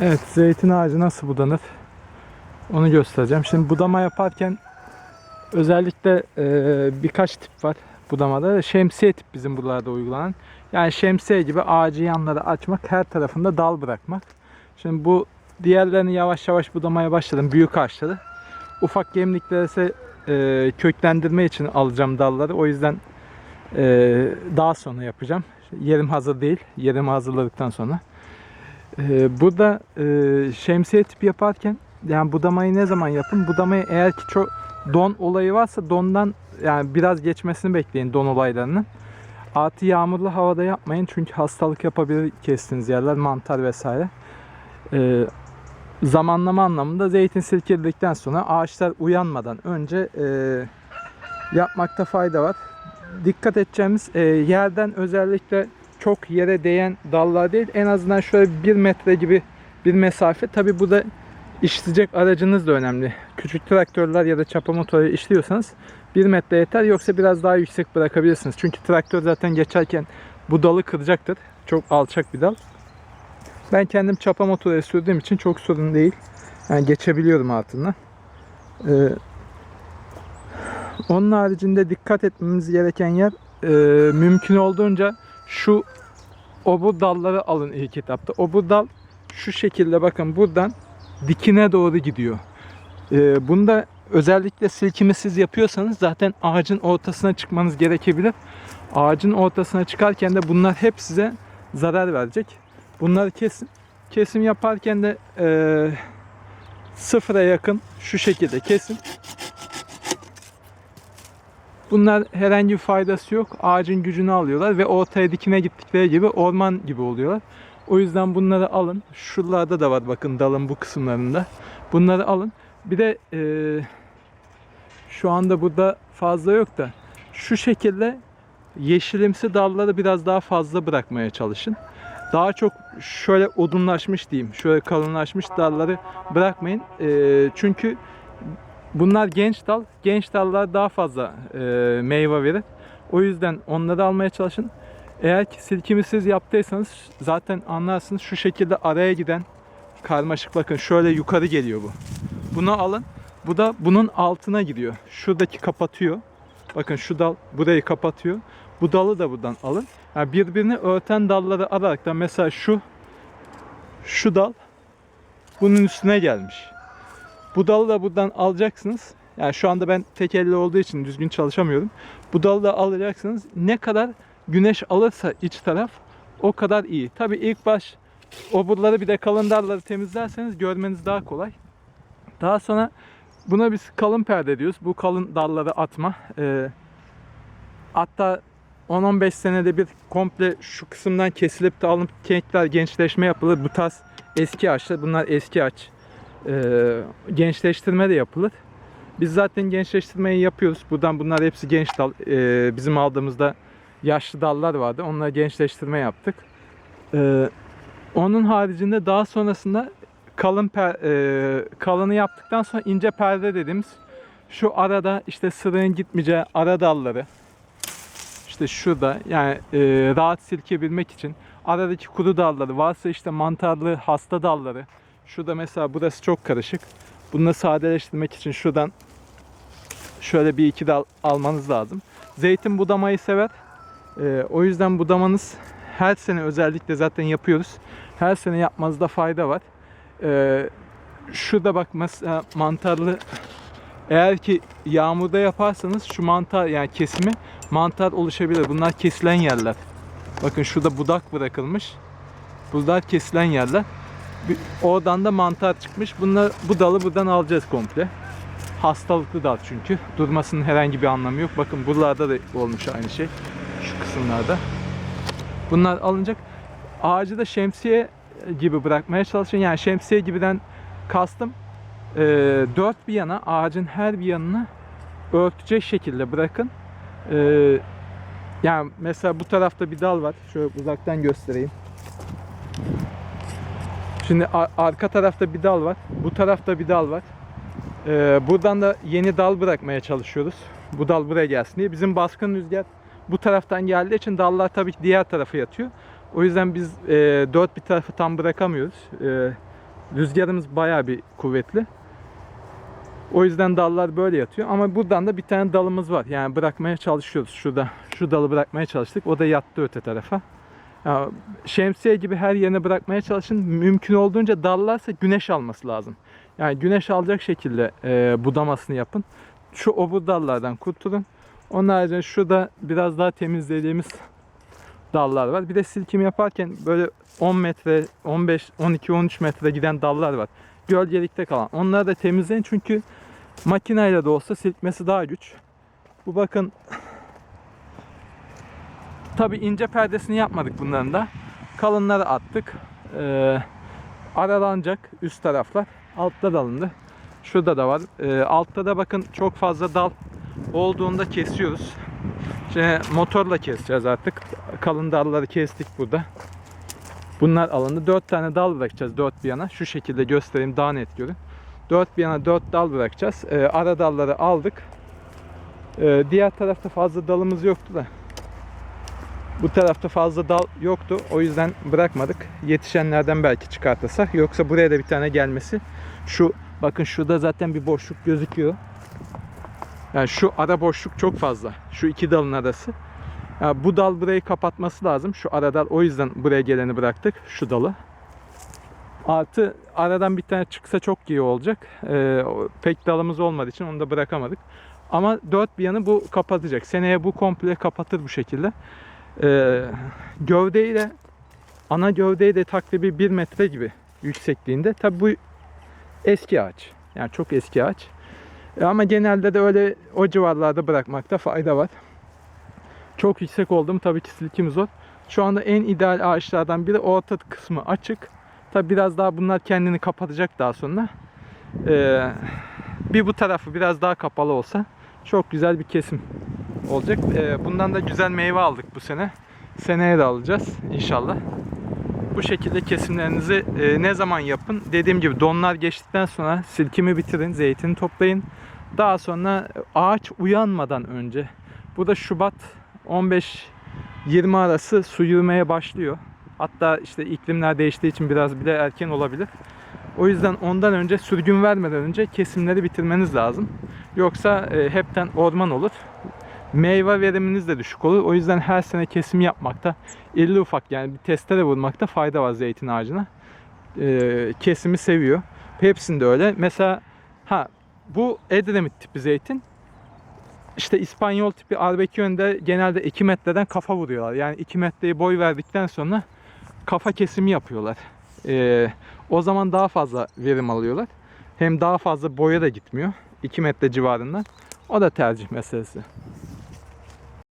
Evet zeytin ağacı nasıl budanır onu göstereceğim. Şimdi budama yaparken özellikle e, birkaç tip var budamada. Şemsiye tip bizim buralarda uygulanan. Yani şemsiye gibi ağacı yanları açmak, her tarafında dal bırakmak. Şimdi bu diğerlerini yavaş yavaş budamaya başladım. Büyük ağaçları. Ufak gemlikleri ise e, köklendirme için alacağım dalları. O yüzden e, daha sonra yapacağım. Yerim hazır değil. Yerimi hazırladıktan sonra. Ee, burada e, şemsiye tipi yaparken yani budamayı ne zaman yapın? Budamayı eğer ki çok don olayı varsa dondan yani biraz geçmesini bekleyin don olaylarının. Artı yağmurlu havada yapmayın çünkü hastalık yapabilir kestiğiniz yerler mantar vesaire. Ee, zamanlama anlamında zeytin silkeledikten sonra ağaçlar uyanmadan önce e, yapmakta fayda var. Dikkat edeceğimiz e, yerden özellikle çok yere değen dallar değil. En azından şöyle bir metre gibi bir mesafe. Tabi bu da işleyecek aracınız da önemli. Küçük traktörler ya da çapa motoru işliyorsanız bir metre yeter. Yoksa biraz daha yüksek bırakabilirsiniz. Çünkü traktör zaten geçerken bu dalı kıracaktır. Çok alçak bir dal. Ben kendim çapa motoru sürdüğüm için çok sorun değil. Yani geçebiliyorum altından. Ee, onun haricinde dikkat etmemiz gereken yer e, mümkün olduğunca şu obur dalları alın ilk etapta. Obur dal şu şekilde bakın buradan dikine doğru gidiyor. Ee, bunda özellikle silkimisiz yapıyorsanız zaten ağacın ortasına çıkmanız gerekebilir. Ağacın ortasına çıkarken de bunlar hep size zarar verecek. Bunları kesin. Kesim yaparken de e, sıfıra yakın şu şekilde kesin. Bunlar herhangi bir faydası yok. Ağacın gücünü alıyorlar ve ortaya dikine gittikleri gibi orman gibi oluyorlar. O yüzden bunları alın. Şuralarda da var bakın dalın bu kısımlarında. Bunları alın. Bir de eee, şu anda burada fazla yok da şu şekilde yeşilimsi dalları biraz daha fazla bırakmaya çalışın. Daha çok şöyle odunlaşmış diyeyim, şöyle kalınlaşmış dalları bırakmayın. Eee, çünkü Bunlar genç dal. Genç dallar daha fazla e, meyve verir. O yüzden onları almaya çalışın. Eğer ki silkimisiz yaptıysanız zaten anlarsınız şu şekilde araya giden karmaşık bakın şöyle yukarı geliyor bu. Bunu alın. Bu da bunun altına gidiyor. Şuradaki kapatıyor. Bakın şu dal burayı kapatıyor. Bu dalı da buradan alın. Yani birbirini örten dalları alarak da mesela şu şu dal bunun üstüne gelmiş. Bu dalı da buradan alacaksınız. Yani şu anda ben tek elle olduğu için düzgün çalışamıyorum. Bu dalı da alacaksınız. Ne kadar güneş alırsa iç taraf o kadar iyi. Tabi ilk baş oburları bir de kalın dalları temizlerseniz görmeniz daha kolay. Daha sonra buna biz kalın perde diyoruz. Bu kalın dalları atma. Ee, hatta 10-15 senede bir komple şu kısımdan kesilip de alınıp tekrar gençleşme yapılır. Bu tarz eski ağaçlar. Bunlar eski ağaç e, gençleştirme de yapılır. Biz zaten gençleştirmeyi yapıyoruz. Buradan bunlar hepsi genç dal. E, bizim aldığımızda yaşlı dallar vardı. Onlara gençleştirme yaptık. E, onun haricinde daha sonrasında kalın per, e, kalını yaptıktan sonra ince perde dediğimiz şu arada işte sırığın gitmeyeceği ara dalları işte şurada yani e, rahat silkebilmek için aradaki kuru dalları varsa işte mantarlı hasta dalları Şurada mesela burası çok karışık. Bunu sadeleştirmek için şuradan şöyle bir iki dal almanız lazım. Zeytin budamayı sever. Ee, o yüzden budamanız her sene özellikle zaten yapıyoruz. Her sene yapmanızda fayda var. Ee, şurada bak mesela mantarlı eğer ki yağmurda yaparsanız şu mantar yani kesimi mantar oluşabilir. Bunlar kesilen yerler. Bakın şurada budak bırakılmış. Bunlar kesilen yerler. Oradan da mantar çıkmış. Bunlar, bu dalı buradan alacağız komple. Hastalıklı dal çünkü. Durmasının herhangi bir anlamı yok. Bakın buralarda da olmuş aynı şey. Şu kısımlarda. Bunlar alınacak. Ağacı da şemsiye gibi bırakmaya çalışın. Yani şemsiye gibiden kastım e, dört bir yana ağacın her bir yanını örtecek şekilde bırakın. E, yani mesela bu tarafta bir dal var. Şöyle uzaktan göstereyim. Şimdi a- arka tarafta bir dal var. Bu tarafta bir dal var. Ee, buradan da yeni dal bırakmaya çalışıyoruz. Bu dal buraya gelsin diye. Bizim baskın rüzgar bu taraftan geldiği için dallar tabii ki diğer tarafa yatıyor. O yüzden biz e, dört bir tarafı tam bırakamıyoruz. E, Rüzgarımız bayağı bir kuvvetli. O yüzden dallar böyle yatıyor. Ama buradan da bir tane dalımız var. Yani bırakmaya çalışıyoruz. Şurada şu dalı bırakmaya çalıştık. O da yattı öte tarafa. Şemsiye gibi her yerine bırakmaya çalışın. Mümkün olduğunca dallarsa güneş alması lazım. Yani güneş alacak şekilde e, budamasını yapın. Şu obur dallardan kurtulun. Onun haricinde şurada biraz daha temizlediğimiz dallar var. Bir de silkim yaparken böyle 10 metre, 15, 12, 13 metre giden dallar var. Gölgelikte kalan. Onları da temizleyin çünkü makineyle de olsa silkmesi daha güç. Bu bakın Tabi ince perdesini yapmadık bunların da. Kalınları attık. Ee, aralanacak üst taraflar. Altta da alındı. Şurada da var. Ee, altta da bakın çok fazla dal olduğunda kesiyoruz. Şimdi motorla keseceğiz artık. Kalın dalları kestik burada. Bunlar alındı. 4 tane dal bırakacağız dört bir yana. Şu şekilde göstereyim daha net görün. Dört bir yana 4 dal bırakacağız. Ee, ara dalları aldık. Ee, diğer tarafta fazla dalımız yoktu da. Bu tarafta fazla dal yoktu. O yüzden bırakmadık. Yetişenlerden belki çıkartırsak. Yoksa buraya da bir tane gelmesi. Şu bakın şurada zaten bir boşluk gözüküyor. Yani şu ara boşluk çok fazla. Şu iki dalın arası. Yani bu dal burayı kapatması lazım. Şu ara dal o yüzden buraya geleni bıraktık. Şu dalı. Artı aradan bir tane çıksa çok iyi olacak. Ee, pek dalımız olmadığı için onu da bırakamadık. Ama dört bir yanı bu kapatacak. Seneye bu komple kapatır bu şekilde. Ee, gövdeyi de ana gövdeyi de takribi 1 metre gibi yüksekliğinde. Tabi bu eski ağaç. Yani çok eski ağaç. E, ama genelde de öyle o civarlarda bırakmakta fayda var. Çok yüksek oldu mu tabii ki silkim zor. Şu anda en ideal ağaçlardan biri orta kısmı açık. Tabi biraz daha bunlar kendini kapatacak daha sonra. Ee, bir bu tarafı biraz daha kapalı olsa çok güzel bir kesim olacak. Ee, bundan da güzel meyve aldık bu sene. Seneye de alacağız inşallah. Bu şekilde kesimlerinizi e, ne zaman yapın? Dediğim gibi donlar geçtikten sonra silkimi bitirin, zeytini toplayın. Daha sonra ağaç uyanmadan önce. Bu da Şubat 15-20 arası su yürümeye başlıyor. Hatta işte iklimler değiştiği için biraz bile erken olabilir. O yüzden ondan önce sürgün vermeden önce kesimleri bitirmeniz lazım. Yoksa e, hepten orman olur. Meyve veriminiz de düşük olur. O yüzden her sene kesim yapmakta, irili ufak yani bir testere vurmakta fayda var zeytin ağacına. E, kesimi seviyor. Hepsinde öyle. Mesela ha bu Edremit tipi zeytin. İşte İspanyol tipi Arbequion'da genelde 2 metreden kafa vuruyorlar. Yani 2 metreyi boy verdikten sonra kafa kesimi yapıyorlar. E, o zaman daha fazla verim alıyorlar. Hem daha fazla boya da gitmiyor. 2 metre civarında. O da tercih meselesi.